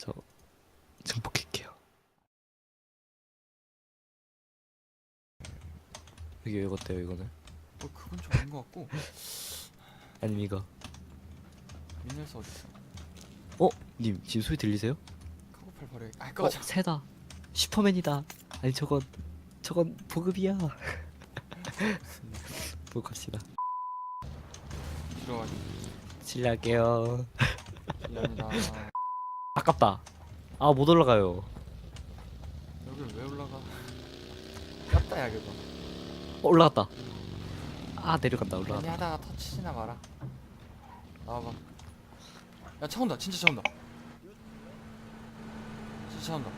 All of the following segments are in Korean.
저 증폭할게요. 여기 왜 어때요 이거는? 어 그건 좀 아닌 것 같고 아니면 이거? 미넬스 어디 있어? 어? 님 지금 소리 들리세요? 카고팔 버려. 아 어? 꺼져. 새다. 슈퍼맨이다. 아니 저건 저건 보급이야. 보급합시다. 들어가기. 실례할게요. 미안이다. 아깝다. 아 못 올라가요. 여기 왜 올라가? 깝다 야 그거. 어, 올라갔다. 아 내려간다 괜히 올라갔다. 하다가 터치나 마라. 나와봐. 야 차 온다. 진짜 차 온다. 진짜 차 온다.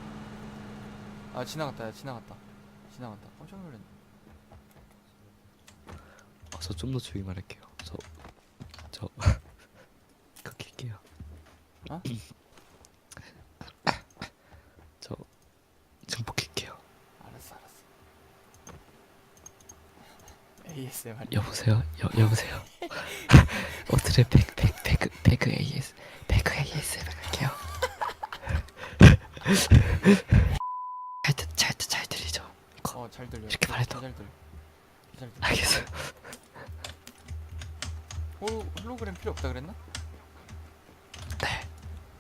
아 지나갔다. 야 지나갔다. 지나갔다. 깜짝 놀랐네. 어, 저좀 더 조용히 말할게요. 저저 끊길게요. 어? 저 증폭할게요. 알았어 알았어. ASMR. 여보세요? 여 여보세요? 오늘의 백백 배그 배그 AS 배그 ASMR 할게요. 잘잘 잘 들리죠? 이거 어잘 들려. 이렇게 말해도. 잘 들려. 잘 들려. 알겠어요. 홀로, 홀로그램 필요 없다 그랬나? 네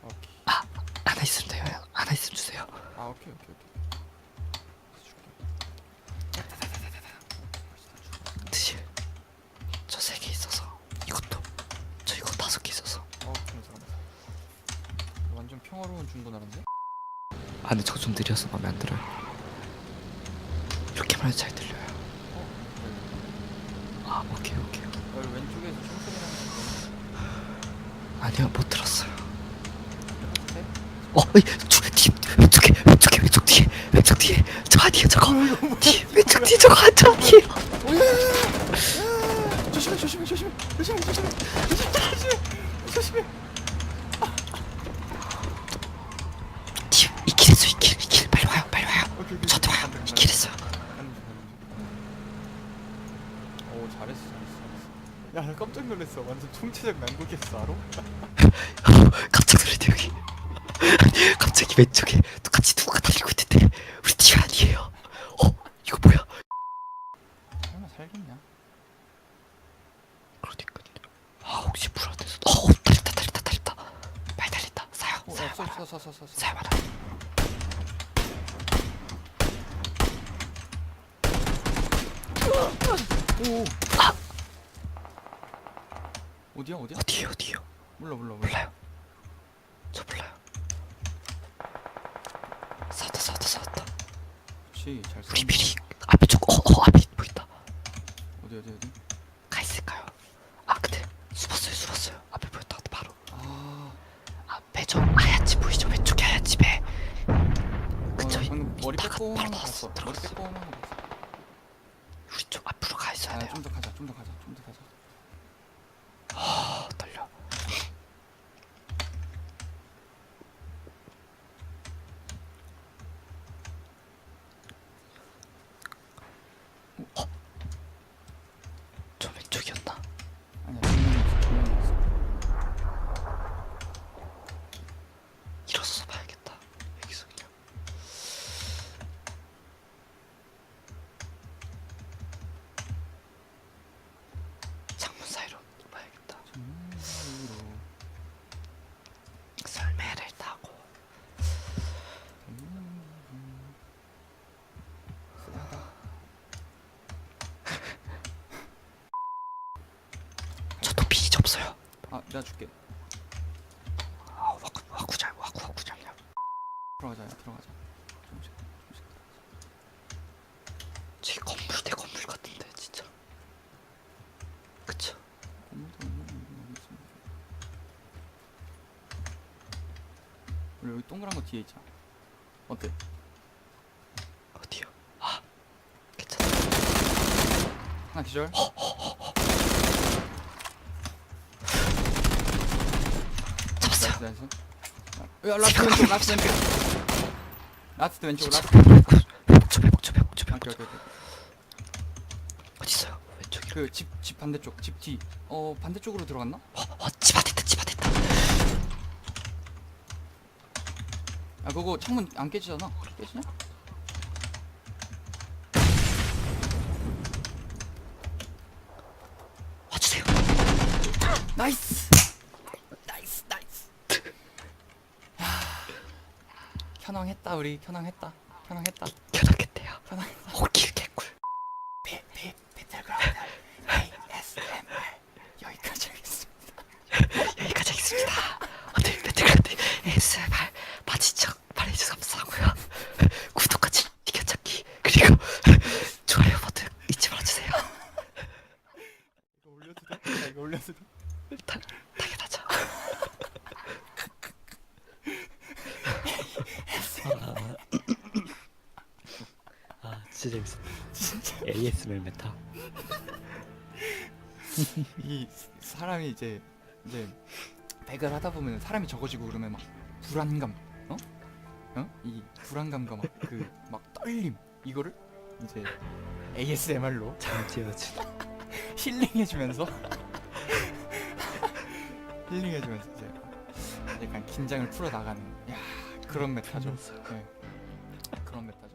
오케이. 하나 있으면 돼요. 하나 있으면 주세요. 아 오케이 오케이 오케이. 평화로운 중고나라인데? 아 근데 저거 좀 느려서 마음에 안 들어요. 이렇게 말해도 잘 들려요. 어? 아 오케이 오케이. 여기, 왼쪽에서 총소리 나는 아니요 못 들었어요. 거 같아? 어, 이, 저, 뒤, 왼쪽에, 왼쪽에, 왼쪽 뒤에, 왼쪽 뒤에, 저 아니에요, 저거. 뒤, 왼쪽 뒤에 저거 안, 저 아니에요. 조심해 조심해 조심해 조심해 조심해 조심해 조심해 뒤, 했어요. 오 잘했어 잘했어 잘했어 야나 깜짝 놀랐어 완전 총체적 난국이었어 알아? 깜짝 놀랐네, 여기. 갑자기 왼쪽에 똑같이 누가 달리고 있는데, 우리 뒤 아니에요. 어, 이거 뭐야? 설마 살겠냐? 그러니까요. 아, 혹시 불안해서. 어, 달렸다, 달렸다, 달렸다. 많이 달렸다. 사요, 어, 사요, 써, 써, 써, 써. 사요, 많아. 오. 아. 어디야, 어디야? 어디에요, 어디에요? 몰라, 몰라, 몰라. 몰라요. 저 몰라요. 사왔다, 사왔다, 사왔다. 그렇지, 잘 우리 써. 미리 앞에 쪽, 어, 어, 앞에 보인다. 어디, 어디, 어디? 가 있을까요? 아, 근데 숨었어요, 숨었어요. 앞에 보였다, 바로. 아, 앞에 저집 보이죠? 왼쪽에 집에. 그쵸? 어, 방금 머리 이따가 빼꼼한 바로 거 나왔어, 봤어. 머리 들어갔어. 빼꼼한 거 봤어. 우리 쪽 앞으로 가 있어야 아, 돼요. 좀 더 가자, 좀 더 가자, 좀 더 가자. 아, 떨려. 어? 저 왼쪽이었나? 아니야, 정면이 있어, 정면이 있어. 일어서서 봐야겠다. 여기서 그냥. 창문 사이로 봐야겠다. 정면 사이로. 설매를 타고. 쓰다가. 저도 비 접어요. 아, 내가 줄게. 아, 와구 와구장 와구 와구장이야. 들어가자, 야, 들어가자. 조금씩, 조금씩. 제 건물 대 건물 같은데 진짜. 그쵸? 건물도 있는 여기 동그란 거 뒤에 있자. 어때? 어디요? 아, 괜찮아. 하나 기절. 잡았어 나이스, 나이스. 야, 라스트 왼쪽, 라스트 왼쪽. 라스트 왼쪽, 라스트. 회복 좀 회복 좀 회복 좀 회복 오케이, 좀. 오케이, 오케이. 어디 있어요? 왼쪽이. 그 집, 집 반대쪽, 집 뒤. 어, 반대쪽으로 들어갔나? 어, 어, 집 안에 있다, 집 안에 있다. 아 그거 창문 안 깨지잖아 깨지냐? 와주세요. 나이스 나이스 나이스 야, 현황했다 우리 현황했다 현황했다 견하겠대요. 현황했다 호길 개꿀. 비, 비, 비틀그라운드 ASMR 여기까지 하겠습니다 여기까지 하겠습니다. 오늘 배틀그라운드 ASMR 마지척 발해주셔서 감사하고요. 구독과 지켜찾기 그리고 좋아요 버튼 잊지 말아주세요. 이거 올려도 돼? 나 이거 올려도 돼? 다, 당연하죠. 아, 아 진짜 재밌어. 진짜 ASMR 메타. 이 사람이 이제 이제 백을 하다 보면 사람이 적어지고 그러면 막 불안감 어? 어? 이 불안감과 막 그 막 떨림 이거를 이제 ASMR로 잘 지어준. 힐링해주면서 힐링해주면서 이제 약간 긴장을 풀어 나가는 야 그런 메타죠. 네. 그런 메타죠.